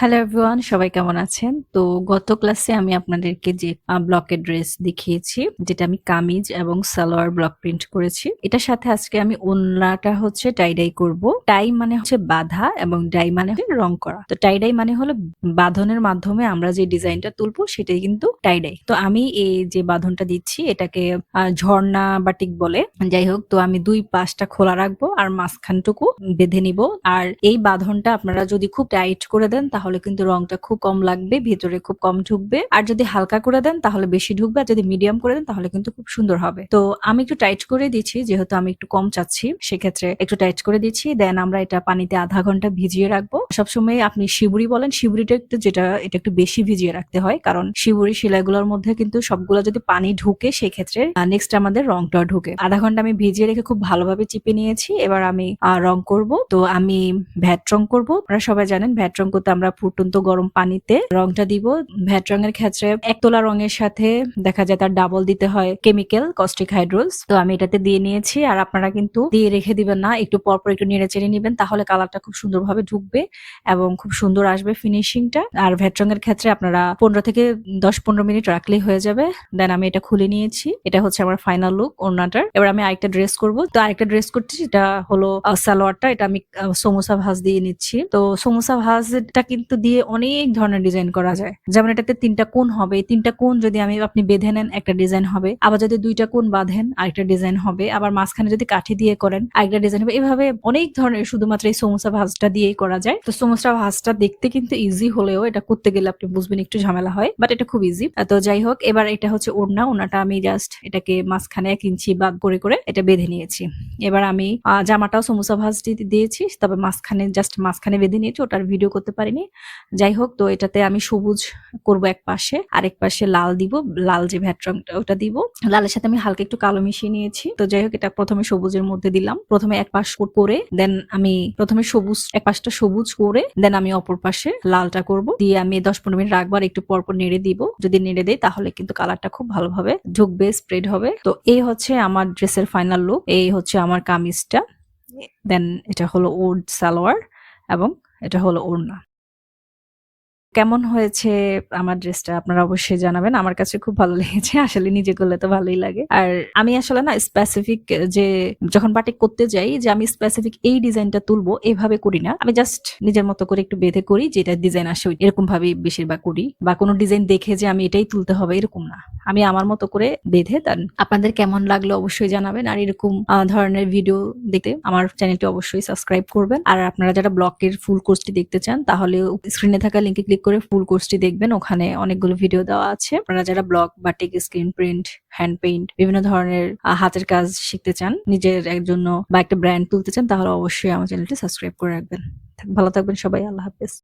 Hello everyone সবাই কেমন আছেন? তো গত ক্লাসে আমি আপনাদেরকে যে ব্লকের ড্রেস দেখিয়েছি, যেটা আমি কামিজ এবং সালোয়ার ব্লক প্রিন্ট করেছি, এটার সাথে আজকে আমি ওন্নাটা হচ্ছে টাইডাই করব। টাই মানে হচ্ছে বাঁধা এবং ডাই মানে রং করা। তো টাইডাই মানে হলো বাঁধনের মাধ্যমে আমরা যে ডিজাইনটা তুলবো, সেটাই কিন্তু টাইডাই তো আমি এই যে বাঁধনটা দিচ্ছি, এটাকে ঝর্ণা বাটিক বলে। যাই হোক, তো আমি দুই পাশটা খোলা রাখব আর মাঝখানটুকু বেঁধে নিব। আর এই বাঁধনটা আপনারা যদি খুব টাইট করে দেন, তাহলে কিন্তু রংটা খুব কম লাগবে, ভেতরে খুব কম ঢুকবে। আর যদি হালকা করে দেন, তাহলে বেশি ঢুকবে, আর যদি মিডিয়াম করে দেন, তাহলে কিন্তু খুব সুন্দর হবে। তো আমি একটু টাইট করে দিচ্ছি, যেহেতু আমি একটু কম চাচ্ছি, সেক্ষেত্রে একটু টাইট করে দিচ্ছি। দেন আমরা এটা পানিতে আধা ঘণ্টা ভিজিয়ে রাখব। সবসময় আপনি শিবুরি বলেন, শিবুরিটা একটু যেটা, এটা একটু বেশি ভিজিয়ে রাখতে হয়, কারণ শিবুরি সেলাইগুলোর মধ্যে কিন্তু সবগুলো যদি পানি ঢুকে, সেক্ষেত্রে নেক্সট আমাদের রংটা ঢুকে। আধা ঘণ্টা আমি ভিজিয়ে রেখে খুব ভালোভাবে চিপে নিয়েছি। এবার আমি রং করব। তো আমি ভ্যাট রং করব। আপনারা সবাই জানেন, ভ্যাট রং করতে আমরা ফুটন্ত গরম পানিতে রংটা দিব। ভ্যাট রঙের ক্ষেত্রে একতলা রঙের সাথে দেখা যায় তার ডাবল দিতে হয় কেমিক্যাল কস্টিক হাইড্রোলস তো আমি এটাতে দিয়ে নিয়েছি আর আপনারা কিন্তু দিয়ে রেখে দিবেন না। একটু পরপর একটু নেড়ে চেড়ে নিবেন তাহলে কালারটা খুব সুন্দরভাবে ঢুকবে এবং খুব সুন্দর আসবে ফিনিশিংটা আর ভ্যাট রঙের ক্ষেত্রে আপনারা পনেরো থেকে দশ পনেরো মিনিট রাখলেই হয়ে যাবে। দেন আমি এটা খুলে নিয়েছি। এটা হচ্ছে আমার ফাইনাল লুক ওড়নাটার। এবার আমি আরেকটা ড্রেস করব। তো আরেকটা ড্রেস করছি এটা হলো সালোয়ারটা। এটা আমি সমোসা ভাজ দিয়ে নিচ্ছি। তো সমোসা ভাজটা কিন্তু দিয়ে অনেক ধরনের ডিজাইন করা যায়। যেমন এটাতে তিনটা কোণ হবে তিনটা কোণ যদি আমি, আপনি বেঁধে নেন, একটা ডিজাইন হবে। আবার যদি দুইটা কোণ বাঁধেন, আরেকটা ডিজাইন হবে। আবার মাঝখানে যদি কাঠি দিয়ে করেন, আরেকটা ডিজাইন হবে। এভাবে অনেক ধরনের শুধুমাত্র এই সমোসা ভাজটা দিয়েই করা যায়। তো সমোসা ভাজটা দেখতে কিন্তু ইজি হলেও এটা করতে গেলে আপনি বুঝবেন একটু ঝামেলা হয় বাট এটা খুব ইজি তো যাই হোক, এবার এটা হচ্ছে ওড়না। ওড়নাটা আমি জাস্ট এটাকে মাঝখানে এক ইঞ্চি বাদ করে করে এটা বেঁধে নিয়েছি। এবার আমি জামাটাও সমোসা ভাজ দিয়েছি, তবে মাঝখানে জাস্ট মাঝখানে বেঁধে নিয়েছি। ওটার ভিডিও করতে পারিনি। যাই হোক তো এটাতে আমি সবুজ করব এক পাশে আরেক পাশে লাল দিব লাল যে ভ্যাট রংটা ওটা দিব। লালের সাথে আমি হালকা একটু কালো মিশিয়ে নিয়েছি। তো যাই হোক এটা প্রথমে সবুজের মধ্যে দিলাম। প্রথমে এক পাশ করে দেন আমি প্রথমে সবুজ এক পাশটা সবুজ করে দেন আমি অপর পাশে লালটা করব। দিয়ে আমি দশ পনেরো মিনিট রাখবার একটু পরপর নেড়ে দিব। যদি নেড়ে দেই তাহলে কিন্তু কালারটা খুব ভালোভাবে ঢুকবে স্প্রেড হবে। তো এই হচ্ছে আমার ড্রেসের ফাইনাল লুক। এই হচ্ছে আমার কামিজটা। দেন এটা হলো ওর সালোয়ার এবং এটা হলো ওড়না। কেমন হয়েছে আমার ড্রেসটা আপনারা অবশ্যই জানাবেন। আমার কাছে খুব ভালো লেগেছে, আসলে নিজে করলে তো ভালোই লাগে। আর আমি আসলে না স্পেসিফিক যে যখন বাটিক করতে যাই যে আমি স্পেসিফিক এই ডিজাইনটা তুলবো এভাবে করি না। আমি জাস্ট নিজের মতো করে একটু বেঁধে করি যেটা ডিজাইন আসে এরকম ভাবে বেশিরভাগ করি বা কোনো ডিজাইন দেখে যে আমি এটাই তুলতে হবে এরকম না। আমি আমার মতো করে বেঁধে তার আপনাদের কেমন লাগল অবশ্যই জানাবেন। আর এরকম ধরনের ভিডিও দেখতে আমার চ্যানেলটি অবশ্যই সাবস্ক্রাইব করবেন। আর আপনারা যারা ব্লকের ফুল কোর্সটি দেখতে চান তাহলে স্ক্রিনে থাকা লিঙ্কে ক্লিক করে ফুল কোর্সটি দেখবেন। ওখানে অনেকগুলো ভিডিও দেওয়া আছে। আপনারা যারা ব্লগ বা tech screen print hand paint বিভিন্ন ধরনের হাতের কাজ শিখতে চান, নিজের একজন্য বা একটা ব্র্যান্ড তুলতে চান, তাহলে অবশ্যই আমার চ্যানেলটি সাবস্ক্রাইব করে রাখবেন। ভালো থাকবেন সবাই, আল্লাহ হাফেজ।